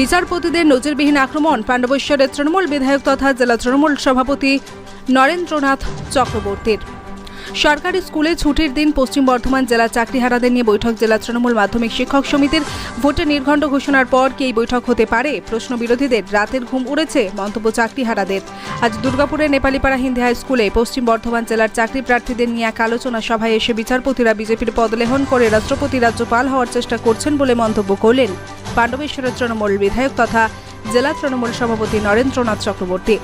বিচারপতিদের নজিরবিহীন আক্রমণ পাণ্ডবেশ্বরের তৃণমূল বিধায়ক তথা জেলা তৃণমূল সভাপতি নরেন্দ্রনাথ চক্রবর্তীর। সরকারি স্কুলে ছুটির দিন পশ্চিম বর্ধমান জেলা চাকরিহারাদের নিয়ে বৈঠক, জেলা তৃণমূল মাধ্যমিক শিক্ষক সমিতির ভোটে নির্ঘণ্ট ঘোষণার পর কি এই বৈঠক হতে পারে? প্রশ্ন বিরোধীদের, রাতের ঘুম উড়েছে মন্তব্য চাকরিহারাদের। আজ দুর্গাপুরের নেপালিপাড়া হিন্দি হাই স্কুলে পশ্চিম বর্ধমান জেলার চাকরি প্রার্থীদের নিয়ে এক আলোচনা সভায় এসে বিচারপতিরা বিজেপির পদলেহন করে রাষ্ট্রপতি রাজ্যপাল হওয়ার চেষ্টা করছেন বলে মন্তব্য করলেন। পাণ্ডবেশ্বরের তৃণমূল বিধায়ক তথা জেলা তৃণমূল সভাপতি নরেন্দ্রনাথ চক্রবর্তী।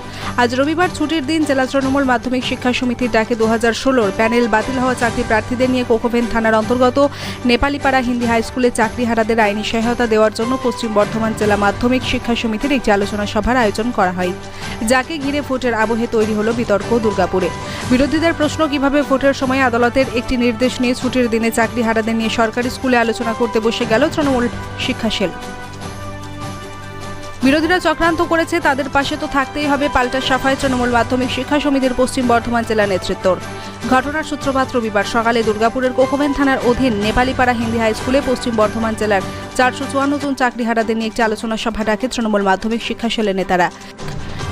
আজ রবিবার ছুটির দিন জেলা তৃণমূল মাধ্যমিক শিক্ষা সমিতির ডাকে দু হাজার ষোলোর প্যানেল বাতিল হওয়া চাকরি প্রার্থীদের নিয়ে কোকোভেন থানার অন্তর্গত নেপালিপাড়া হিন্দি হাই স্কুলে চাকরিহারাদের আইনি সহায়তা দেওয়ার জন্য পশ্চিম বর্ধমান জেলা মাধ্যমিক শিক্ষা সমিতির একটি আলোচনা সভার আয়োজন করা হয়। যাকে ঘিরে ভোটের আবহে তৈরি হলো বিতর্ক দুর্গাপুরে। বিরোধীদের প্রশ্ন, কীভাবে ভোটের সময় আদালতের একটি নির্দেশ নিয়ে ছুটির দিনে চাকরিহারাদের নিয়ে সরকারি স্কুলে আলোচনা করতে বসে গেল তৃণমূল শিক্ষা সেল। বিরোধীরা চক্রান্ত করেছে, তাদের পাশে তো থাকতেই হবে পাল্টা সাফাই তৃণমূল মাধ্যমিক শিক্ষা সমিতির পশ্চিম বর্ধমান জেলা নেতৃত্বর ঘটনার সূত্রপাত রবিবার সকালে দুর্গাপুরের কোকোভেন থানার অধীন নেপালিপাড়া হিন্দি হাই স্কুলে পশ্চিম বর্ধমান জেলার চারশো চুয়ান্ন জন চাকরিহারাদের নিয়ে একটি আলোচনা সভা ডাকে তৃণমূল মাধ্যমিক শিক্ষা সেলের নেতারা।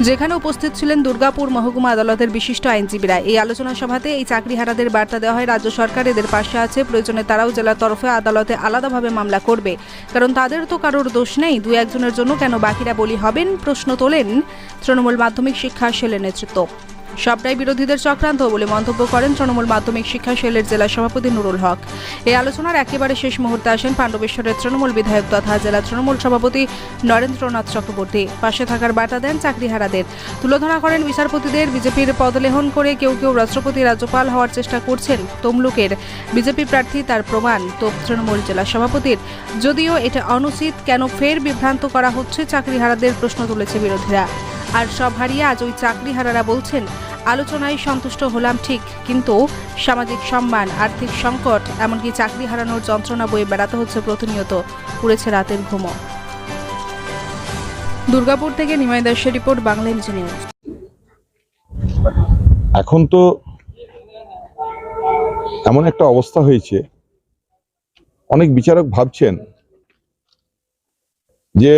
যেখানে উপস্থিত ছিলেন দুর্গাপুর মহকুমা আদালতের বিশিষ্ট আইনজীবীরা। এই আলোচনা সভাতে এই চাকরিহারাদের বার্তা দেওয়া হয়, রাজ্য সরকার এদের পাশে আছে, প্রয়োজনে তারাও জেলার তরফে আদালতে আলাদাভাবে মামলা করবে। কারণ তাদের তো কারোর দোষ নেই দু একজনের জন্য কেন বাকিরা বলি হবেন? প্রশ্ন তোলেন তৃণমূল মাধ্যমিক শিক্ষা সেলের নেতৃত্ব। সবটাই বিরোধীদের চক্রান্ত বলে মন্তব্য করেন তৃণমূল মাধ্যমিক শিক্ষা সেলের জেলা সভাপতি নুরুল হক। এই আলোচনার একেবারে শেষ মুহূর্তে আসেন পাণ্ডবেশ্বরের তৃণমূল বিধায়ক তথা জেলা তৃণমূল সভাপতি নরেন্দ্রনাথ চক্রবর্তী। পাশে থাকার বার্তা দেন চাকরিহারাদের। তুলোধনা করেন বিচারপতিদের, বিজেপির পদলেহন করে কেউ কেউ রাষ্ট্রপতি রাজ্যপাল হওয়ার চেষ্টা করছেন তমলুকের। বিজেপি প্রার্থী তার প্রমাণ তো তৃণমূল জেলা সভাপতির। যদিও এটা অনুচিত কেন ফের বিভ্রান্ত করা হচ্ছে চাকরিহারাদের প্রশ্ন তুলেছে বিরোধীরা। আর সব হারিয়ে আজ ওই চাকরিহারারা বলছেন, আলোচনায় সন্তুষ্ট হলাম ঠিক, কিন্তু সামাজিক সম্মান, আর্থিক সংকট, এমনকি চাকরি হারানোর যন্ত্রণা বয়ে বেড়াতে হচ্ছে প্রতিনিয়ত। পুড়েছে রাতের ঘুমো। দুর্গাপুর থেকে নিমাই দাসের রিপোর্ট, বাংলা নিউজ। এখন তো এমন একটা অবস্থা হয়েছে, অনেক বিচারক ভাবছেন যে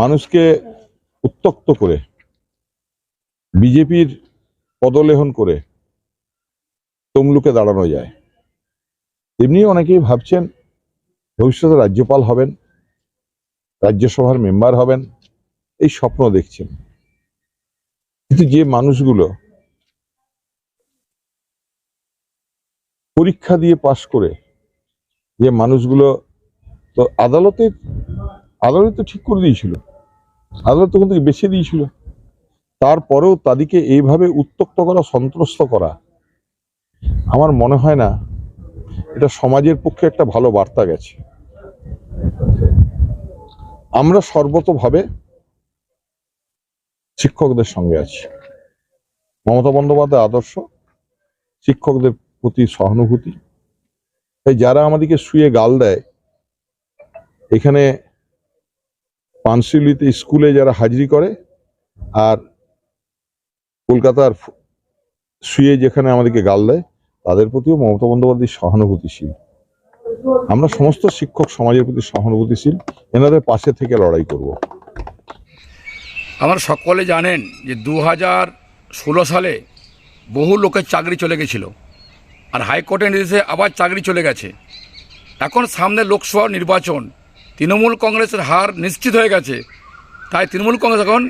মানুষকে উত্তক্ত করে বিজেপির পদলেহন করে তমলুকে দাঁড়ানো যায়। তেমনি অনেকেই ভাবছেন ভবিষ্যতে রাজ্যপাল হবেন, রাজ্যসভার মেম্বার হবেন, এই স্বপ্ন দেখছেন। কিন্তু যে মানুষগুলো পরীক্ষা দিয়ে পাশ করে যে মানুষগুলো তো আদালতে, আদালত তো ঠিক করে দিয়েছিল। আদালত তখন থেকে বেছে দিয়েছিল। তারপরেও তাদেরকে এইভাবে উত্তক্ত করা, সন্ত্রস্ত করা, আমার মনে হয় না, এটা সমাজের পক্ষে একটা ভালো বার্তা গেছে। আমরা সর্বতভাবে শিক্ষকদের সঙ্গে আছি। মমতা বন্দ্যোপাধ্যায় আদর্শ, শিক্ষকদের প্রতি সহানুভূতি। তাই যারা আমাদেরকে শুয়ে গাল দেয়, এখানে পানশিলিতে স্কুলে যারা হাজিরি করে, আর কলকাতার শুয়ে যেখানে আমাদেরকে গাল দেয়, তাদের প্রতিও মমতা বন্দ্যোপাধ্যায় সহানুভূতিশীল। আমরা সমস্ত শিক্ষক সমাজের প্রতি সহানুভূতিশীল, এনাদের পাশে থেকে লড়াই করব। আমার সকলে জানেন যে দু হাজার ষোলো সালে বহু লোকের চাকরি চলে গেছিল, আর হাইকোর্টের নির্দেশে আবার চাকরি চলে গেছে। এখন সামনে লোকসভা নির্বাচন, তৃণমূল কংগ্রেসের হার নিশ্চিত হয়ে গেছে, তাই তৃণমূল কংগ্রেস এখন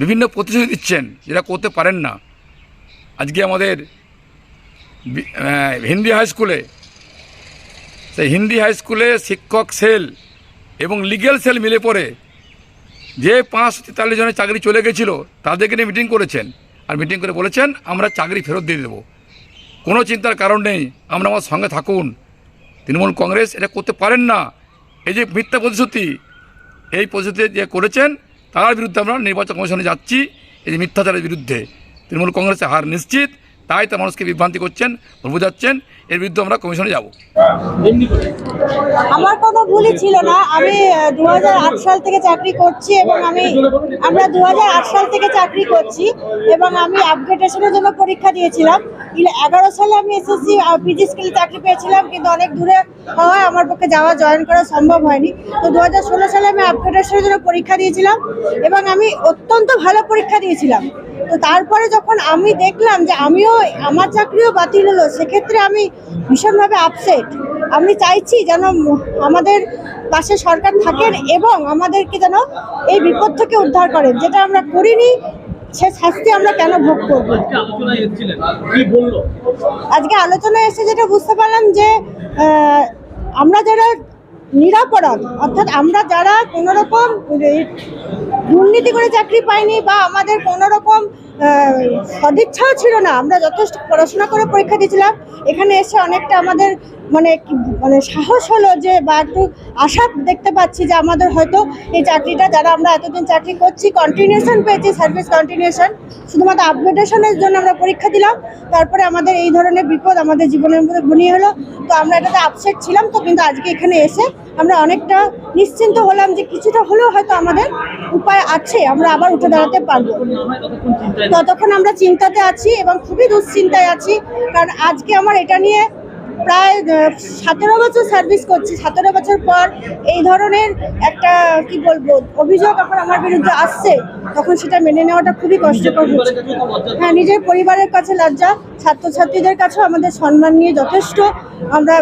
বিভিন্ন প্রতিশ্রুতি দিচ্ছেন, যেটা করতে পারেন না। আজকে আমাদের হিন্দি হাই স্কুলে, সেই হিন্দি হাই স্কুলে শিক্ষক সেল এবং লিগেল সেল মিলে পড়ে যে পাঁচ তেতাল্লিশ জনের চাকরি চলে গেছিল, তাদেরকে নিয়ে মিটিং করেছেন। আর মিটিং করে বলেছেন, আমরা চাকরি ফেরত দিয়ে দেবো। কোনো চিন্তার কারণ নেই, আমরা আমার সঙ্গে থাকুন। তৃণমূল কংগ্রেস এটা করতে পারেন না। এই যে মিথ্যা প্রতিশ্রুতি, এই প্রতিশ্রুতি যে করেছেন তার বিরুদ্ধে আমরা নির্বাচন কমিশনে যাচ্ছি। এই যে মিথ্যাচারের বিরুদ্ধে তৃণমূল কংগ্রেসে হার নিশ্চিত, তাই তার মানুষকে বিভ্রান্তি করছেন ভুল বোঝাচ্ছেন এর বিরুদ্ধে আমরা কমিশনে যাব। আমার কোনো ভুলই ছিল না। আমি দু হাজার আট সাল থেকে চাকরি করছি এবং আমি, আমরা দু হাজার আট সাল থেকে চাকরি করছি এবং আমি আপগ্রেডেশনের জন্য পরীক্ষা দিয়েছিলাম। এগারো সালে আমি এসএসসি পিজি স্কিলে চাকরি পেয়েছিলাম, কিন্তু অনেক দূরে হওয়ায় আমার পক্ষে যাওয়া, জয়েন করা সম্ভব হয়নি। তো দু হাজার ষোলো সালে আমি আপগ্রেডেশনের জন্য পরীক্ষা দিয়েছিলাম এবং আমি অত্যন্ত ভালো পরীক্ষা দিয়েছিলাম। তো তারপরে যখন আমি দেখলাম যে আমিও, আমার চাকরিও বাতিল হলো, সেক্ষেত্রে আমি ভীষণভাবে আপসেট আমি চাইছি যেন আমাদের পাশে সরকার থাকেন এবং আমাদেরকে যেন এই বিপদ থেকে উদ্ধার করেন। যেটা আমরা করিনি সে শাস্তি আমরা কেন ভোগ করব? আজকে আলোচনায় এসে যেটা বুঝতে পারলাম যে আমরা যারা নিরাপরাধ অর্থাৎ আমরা যারা কোনোরকম দুর্নীতি করে চাকরি পাইনি বা আমাদের কোনো রকম আহ, সদিচ্ছাও ছিল না। আমরা যথেষ্ট পড়াশোনা করে পরীক্ষা দিয়েছিলাম। এখানে এসে অনেকটা আমাদের মানে মানে সাহস হলো যে বা একটু আশা দেখতে পাচ্ছি যে আমাদের হয়তো এই চাকরিটা, যারা আমরা এতদিন চাকরি করছি কন্টিনিউশন পেয়েছি সার্ভিস কন্টিনিউশন শুধুমাত্র আপগ্রেডেশনের জন্য আমরা পরীক্ষা দিলাম। তারপরে আমাদের এই ধরনের বিপদ আমাদের জীবনের মধ্যে ঘনিয়ে হলো তো আমরা এটাতে আপসেট ছিলাম তো, কিন্তু আজকে এখানে এসে আমরা অনেকটা নিশ্চিন্ত হলাম যে কিছুটা হলেও হয়তো আমাদের উপায় আছে, আমরা আবার উঠে দাঁড়াতে পারব। ততক্ষণ আমরা চিন্তাতে আছি এবং খুবই দুশ্চিন্তায় আছি, কারণ আজকে আমার এটা নিয়ে প্রায় সতেরো বছর সার্ভিস করছি। সতেরো বছর পর এই ধরনের একটা কি বলব অভিযোগ এখন আমার বিরুদ্ধে আসছে তখন সেটা মেনে নেওয়াটা খুবই কষ্টকর হচ্ছে। হ্যাঁ নিজের পরিবারের কাছে লজ্জা। ছাত্রছাত্রীদের কাছেও আমাদের সম্মান নিয়ে যথেষ্ট। আমরা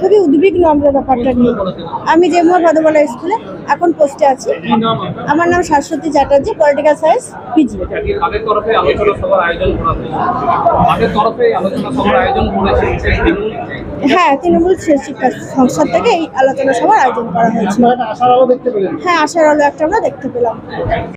খুবই উদ্বিগ্ন আমরা ব্যাপারটা নিয়ে। আমি জেমুয়া ভাদবালা স্কুলে এখন পোস্টে আছি? আমার নাম Shashwati Chatterjee political science PG তরফে আলোচনা সভার আয়োজন করা হয়েছে। তরফে আলোচনা সভার আয়োজন করেছে হ্যাঁ তৃণমূল শিক্ষা সংসদ থেকে এই আলোচনা সভার আয়োজন করা হয়েছে হ্যাঁ আশার আলো একটা আমরা দেখতে পেলাম।